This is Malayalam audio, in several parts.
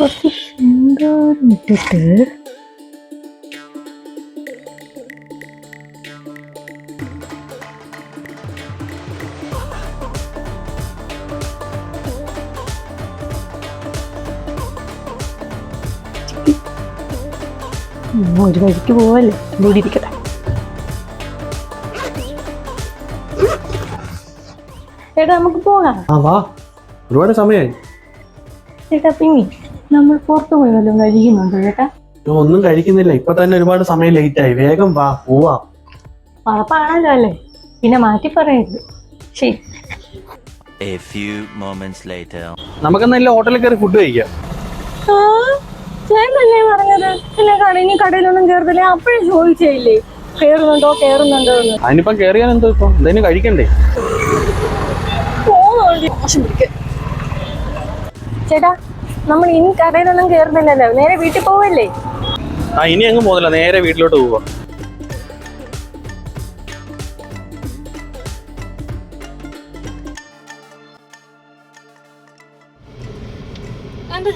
കുറച്ച് ശൃംഗാരം ഇട്ടിട്ട് ഒരു വഴിക്ക് പോവല്ലേ? ഇവിടെ ഇരിക്കട്ടെ. ചേട്ടാ നമുക്ക് പോകാം. ആ വാ. ഒരുപാട് സമയമായി ചേട്ടാ പിന്നെ നമ്മൾ പുറത്തു പോയി വല്ലതും കഴിക്കുന്നുണ്ടോ ചേട്ടാ? ഒന്നും കഴിക്കുന്നില്ല. ഇപ്പൊ തന്നെ ഒരുപാട് സമയം ലേറ്റ് ആയി. വേഗം വാ പോവാ. ഉറപ്പാണല്ലോ അല്ലേ? പിന്നെ മാറ്റി പറയരുത്. ശരി. A few moments later. നമുക്കെന്നല്ല ഹോട്ടലിൽ കയറി ഫുഡ് കഴിക്കാം. ആ, ചേട്ടനല്ലേ പറഞ്ഞത്? ഇല്ല കടയിൽ ഇനി കടയിലൊന്നും കയറുന്നില്ല അപ്പോഴേ ചോദിച്ചില്ലേ കയറുന്നുണ്ടോ കയറുന്നുണ്ടോ എന്ന്. അതിനിപ്പം കയറിയാൽ എന്തോ ഇപ്പൊ? എന്തെങ്കിലും കഴിക്കണ്ടേ? പോകുന്നുണ്ട്. മോശം പിടിക്ക്. ചേട്ടാ നമ്മൾ ഇനി കടയിലൊന്നും കേറുന്നില്ലല്ലോ. നേരെ വീട്ടിൽ പോവല്ലേ? ആ ഇനി അങ്ങ് പോകുന്നില്ല നേരെ വീട്ടിലോട്ട് പോവാ.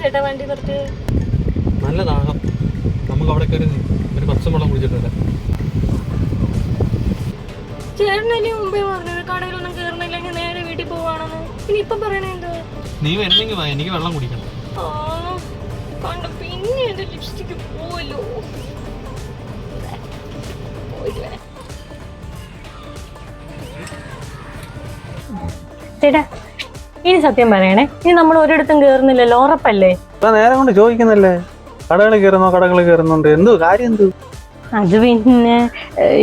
ചേട്ടാ വണ്ടി നല്ല ദാഹം. നമുക്ക് അവിടെ കയറി ഒരു പച്ചമുളക് കുടിച്ചിട്ടുണ്ട്. ചേട്ടനല്ലേ മുമ്പേ പറഞ്ഞത് കടയിലൊന്നും കയറുന്നില്ലെങ്കിൽ നേരെ വീട്ടിൽ പോവാണെന്ന്. ഇനി ഇപ്പം പറയണേ എന്താ നീ വരുന്നെങ്കിൽ വാ എനിക്ക് വെള്ളം കുടിക്കണം. കണ്ട പിന്നെ എന്റെ ലിപ്സ്റ്റിക്ക് പോവല്ലോ പോയില്ലേ? ചേട്ടാ ഇനി സത്യം പറയണേ ഇനി നമ്മൾ ഒരിടത്തും കേറുന്നില്ലല്ലോ ഉറപ്പല്ലേ? നേരം നേരെ കൊണ്ട് ചോദിക്കുന്നല്ലേ? കടകളിൽ കയറുന്നോ കടകളിൽ കയറുന്നുണ്ട് എന്തോ കാര്യം എന്തു? അത് പിന്നെ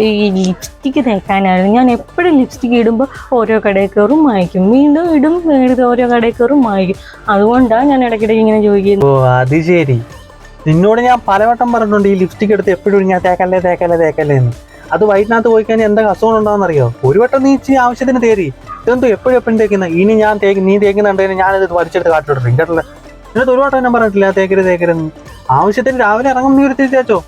ഈ ലിപ്സ്റ്റിക്ക് തേക്കാനായിരുന്നു. ഞാൻ എപ്പോഴും ലിപ്സ്റ്റിക്ക് ഇടുമ്പോൾ ഓരോ കടയിൽ കയറും വാങ്ങിക്കും വീണ്ടും ഇടും വീണ്ടും ഓരോ കടയിൽ കയറും വാങ്ങിക്കും അതുകൊണ്ടാണ് ഞാൻ ഇടയ്ക്കിടയ്ക്ക് ഇങ്ങനെ ചോദിക്കുന്നത്. ഓ അത് ശരി. നിന്നോട് ഞാൻ പലവട്ടം പറഞ്ഞിട്ടുണ്ട് ഈ ലിപ്സ്റ്റിക്ക് എടുത്ത് എപ്പോഴും ഞാൻ തേക്കല്ലേ തേക്കല്ലേ തേക്കല്ലേ എന്ന്. അത് വൈകിട്ടിനകത്ത് പോയി കഴിഞ്ഞാൽ എന്താ അസുഖം ഉണ്ടാവും അറിയോ ഒരു വട്ടം നീ ഇച്ചിരി ആവശ്യത്തിന് തേരി ഇതെന്തോ എപ്പോഴും എപ്പോഴും തേക്കുന്ന ഇനി ഞാൻ തേക്ക് നീ തേക്കുന്നുണ്ടെങ്കിൽ ഞാനിത് വലിച്ചെടുത്ത് കാട്ടിട്ടുണ്ട്. കേട്ടല്ലേ എന്നിട്ട് ഒരു വട്ടം ഞാൻ പറഞ്ഞിട്ടില്ല തേക്കരുത് തേക്കരുത് ആവശ്യത്തിന് രാവിലെ ഇറങ്ങും നീ ഒരു തേച്ചോ?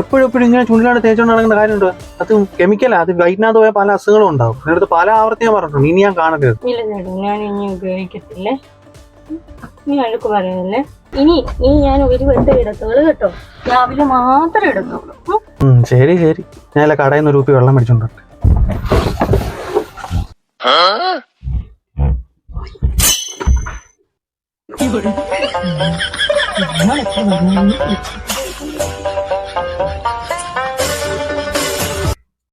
എപ്പോഴും എപ്പോഴും ഇങ്ങനെ ചുണ്ടിലാണ് തേച്ചോണ്ട് നടക്കുന്ന കാര്യമുണ്ട് അത് കെമിക്കലാ അത് വയറ്റിനകത്ത് പോയ പല അസുഖങ്ങളും ഉണ്ടാവും. എന്നിട്ട് പല ആവർത്തി ഞാൻ പറഞ്ഞിട്ടുണ്ട്. ഇനി ഞാൻ കാണരുത്. ഇല്ല ചേട്ടാ ഞാൻ ഇനി ഉപയോഗിക്കത്തില്ലേ. നീ അഴുക്ക് പറയുന്നില്ലേ ഇനി ഇനി ഞാൻ ഒരു വെട്ട് ഇടത്തുള്ളൂ കേട്ടോ. രാവിലെ മാത്രം. ഉം, ശരി ശരി. ഞാൻ അല്ല കടയിൽ നിന്ന് ഒരു വെള്ളം മേടിച്ചോണ്ട് വന്നാലും